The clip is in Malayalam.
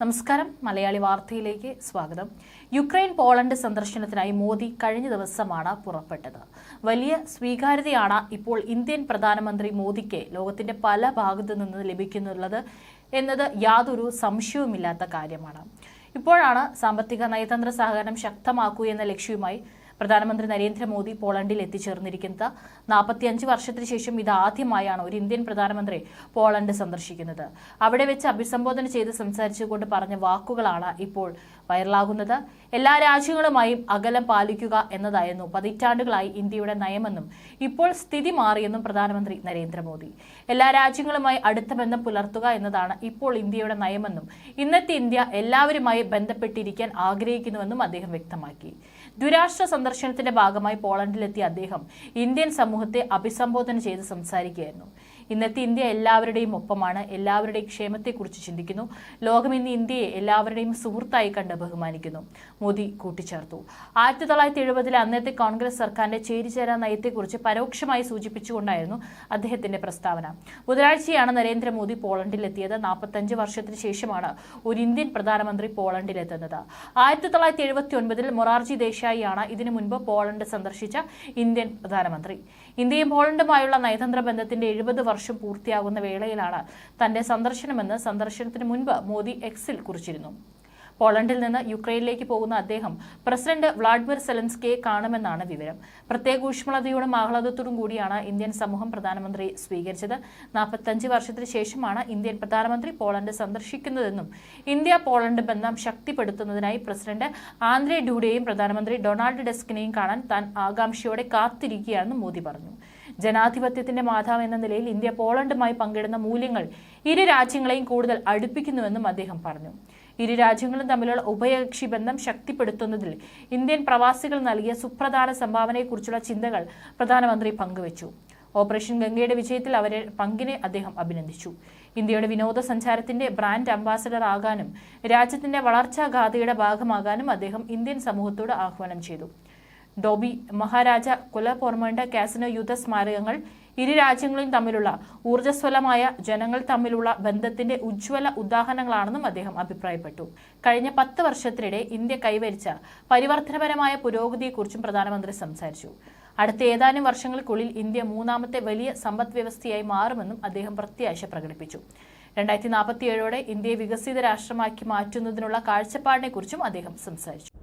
നമസ്കാരം. മലയാളി വാർത്തയിലേക്ക് സ്വാഗതം. യുക്രൈൻ പോളണ്ട് സന്ദർശനത്തിനായി മോദി കഴിഞ്ഞ ദിവസമാണ് പുറപ്പെട്ടത്. വലിയ സ്വീകാര്യതയാണ് ഇപ്പോൾ ഇന്ത്യൻ പ്രധാനമന്ത്രി മോദിക്ക് ലോകത്തിന്റെ പല ഭാഗത്തു നിന്ന് ലഭിക്കുന്നുള്ളത് എന്നത് യാതൊരു സംശയവുമില്ലാത്ത കാര്യമാണ്. ഇപ്പോഴാണ് സാമ്പത്തിക നയതന്ത്ര സഹകരണം ശക്തമാക്കുക എന്ന ലക്ഷ്യവുമായി പ്രധാനമന്ത്രി നരേന്ദ്രമോദി പോളണ്ടിൽ എത്തിച്ചേർന്നിരിക്കുന്നത്. നാൽപ്പത്തിയഞ്ച് വർഷത്തിന് ശേഷം ഇതാദ്യമായാണ് ഒരു ഇന്ത്യൻ പ്രധാനമന്ത്രി പോളണ്ട് സന്ദർശിക്കുന്നത്. അവിടെ വെച്ച് അഭിസംബോധന ചെയ്ത് സംസാരിച്ചുകൊണ്ട് പറഞ്ഞ വാക്കുകളാണ് ഇപ്പോൾ വൈറലാകുന്നത്. എല്ലാ രാജ്യങ്ങളുമായും അകലം പാലിക്കുക എന്നതായിരുന്നു പതിറ്റാണ്ടുകളായി ഇന്ത്യയുടെ നയമെന്നും ഇപ്പോൾ സ്ഥിതി മാറിയെന്നും പ്രധാനമന്ത്രി നരേന്ദ്രമോദി. എല്ലാ രാജ്യങ്ങളുമായി അടുത്ത ബന്ധം പുലർത്തുക എന്നതാണ് ഇപ്പോൾ ഇന്ത്യയുടെ നയമെന്നും ഇന്നത്തെ ഇന്ത്യ എല്ലാവരുമായി ബന്ധപ്പെട്ടിരിക്കാൻ ആഗ്രഹിക്കുന്നുവെന്നും അദ്ദേഹം വ്യക്തമാക്കി. ദ്വിരാഷ്ട്ര സന്ദർശനത്തിന്റെ ഭാഗമായി പോളണ്ടിലെത്തിയ അദ്ദേഹം ഇന്ത്യൻ സമൂഹത്തെ അഭിസംബോധന ചെയ്ത് സംസാരിക്കുകയായിരുന്നു. ഇന്നത്തെ ഇന്ത്യ എല്ലാവരുടെയും ഒപ്പമാണ്. എല്ലാവരുടെയും ക്ഷേമത്തെക്കുറിച്ച് ചിന്തിക്കുന്നു. ലോകം ഇന്ന് ഇന്ത്യയെ എല്ലാവരുടെയും സുഹൃത്തായി കണ്ട് ബഹുമാനിക്കുന്നു. മോദി കൂട്ടിച്ചേർത്തു. ആയിരത്തി തൊള്ളായിരത്തി എഴുപതിലെ അന്നത്തെ കോൺഗ്രസ് സർക്കാരിന്റെ ചേരിചേരാ നയത്തെക്കുറിച്ച് പരോക്ഷമായി സൂചിപ്പിച്ചുകൊണ്ടായിരുന്നു അദ്ദേഹത്തിന്റെ പ്രസ്താവന. ബുധനാഴ്ചയാണ് നരേന്ദ്രമോദി പോളണ്ടിലെത്തിയത്. നാൽപ്പത്തഞ്ച് വർഷത്തിന് ശേഷമാണ് ഒരു ഇന്ത്യൻ പ്രധാനമന്ത്രി പോളണ്ടിലെത്തുന്നത്. ആയിരത്തി തൊള്ളായിരത്തി എഴുപത്തി ഒൻപതിൽ മൊറാർജി ദേശായിയാണ് ഇതിനു മുൻപ് പോളണ്ട് സന്ദർശിച്ച ഇന്ത്യൻ പ്രധാനമന്ത്രി. ഇന്ത്യയും പോളണ്ടുമായുള്ള നയതന്ത്ര ബന്ധത്തിന്റെ എഴുപത് വർഷം പൂർത്തിയാകുന്ന വേളയിലാണ് തന്റെ സന്ദർശനമെന്ന് സന്ദർശനത്തിന് മുൻപ് മോദി എക്സിൽ കുറിച്ചിരുന്നു. പോളണ്ടിൽ നിന്ന് യുക്രൈനിലേക്ക് പോകുന്ന അദ്ദേഹം പ്രസിഡന്റ് വ്ളാഡിമിർ സെലൻസ്കിയെ കാണുമെന്നാണ് വിവരം. പ്രത്യേക ഊഷ്മളതയോടും ആഹ്ലാദത്തോടും കൂടിയാണ് ഇന്ത്യൻ സമൂഹം പ്രധാനമന്ത്രി സ്വീകരിച്ചത്. നാൽപ്പത്തഞ്ച് വർഷത്തിന് ശേഷമാണ് ഇന്ത്യൻ പ്രധാനമന്ത്രി പോളണ്ട് സന്ദർശിക്കുന്നതെന്നും ഇന്ത്യ പോളണ്ട് ബന്ധം ശക്തിപ്പെടുത്തുന്നതിനായി പ്രസിഡന്റ് ആന്ദ്രേ ഡൂഡയെയും പ്രധാനമന്ത്രി ഡൊണാൾഡ് ഡെസ്കിനെയും കാണാൻ താൻ ആകാംക്ഷയോടെ കാത്തിരിക്കുകയാണെന്നും മോദി പറഞ്ഞു. ജനാധിപത്യത്തിന്റെ മാതാവ് എന്ന നിലയിൽ ഇന്ത്യ പോളണ്ടുമായി പങ്കിടുന്ന മൂല്യങ്ങൾ ഇരു രാജ്യങ്ങളെയും കൂടുതൽ അടുപ്പിക്കുന്നുവെന്നും അദ്ദേഹം പറഞ്ഞു. ഇരു രാജ്യങ്ങളും തമ്മിലുള്ള ഉഭയകക്ഷി ബന്ധം ശക്തിപ്പെടുത്തുന്നതിൽ ഇന്ത്യൻ പ്രവാസികൾ നൽകിയ സുപ്രധാന സംഭാവനയെക്കുറിച്ചുള്ള ചിന്തകൾ പ്രധാനമന്ത്രി പങ്കുവച്ചു. ഓപ്പറേഷൻ ഗംഗയുടെ വിജയത്തിൽ അവരെ പങ്കിനെ അദ്ദേഹം അഭിനന്ദിച്ചു. ഇന്ത്യയുടെ വിനോദസഞ്ചാരത്തിന്റെ ബ്രാൻഡ് അംബാസഡർ ആകാനും രാജ്യത്തിന്റെ വളർച്ചാ ഗാഥയുടെ ഭാഗമാകാനും അദ്ദേഹം ഇന്ത്യൻ സമൂഹത്തോട് ആഹ്വാനം ചെയ്തു. ഡോബി മഹാരാജ കുലപൊർമണ്ട കാസിനോ യുദ്ധ സ്മാരകങ്ങൾ ഇരു രാജ്യങ്ങളും തമ്മിലുള്ള ഊർജസ്വലമായ ജനങ്ങൾ തമ്മിലുള്ള ബന്ധത്തിന്റെ ഉജ്ജ്വല ഉദാഹരണങ്ങളാണെന്നും അദ്ദേഹം അഭിപ്രായപ്പെട്ടു. കഴിഞ്ഞ പത്ത് വർഷത്തിനിടെ ഇന്ത്യ കൈവരിച്ച പരിവർത്തനപരമായ പുരോഗതിയെക്കുറിച്ചും പ്രധാനമന്ത്രി സംസാരിച്ചു. അടുത്ത ഏതാനും വർഷങ്ങൾക്കുള്ളിൽ ഇന്ത്യ മൂന്നാമത്തെ വലിയ സമ്പദ് വ്യവസ്ഥയായി മാറുമെന്നും അദ്ദേഹം പ്രത്യാശ പ്രകടിപ്പിച്ചു. രണ്ടായിരത്തി നാൽപ്പത്തിയേഴോടെ ഇന്ത്യയെ വികസിത രാഷ്ട്രമാക്കി മാറ്റുന്നതിനുള്ള കാഴ്ചപ്പാടിനെക്കുറിച്ചും അദ്ദേഹം സംസാരിച്ചു.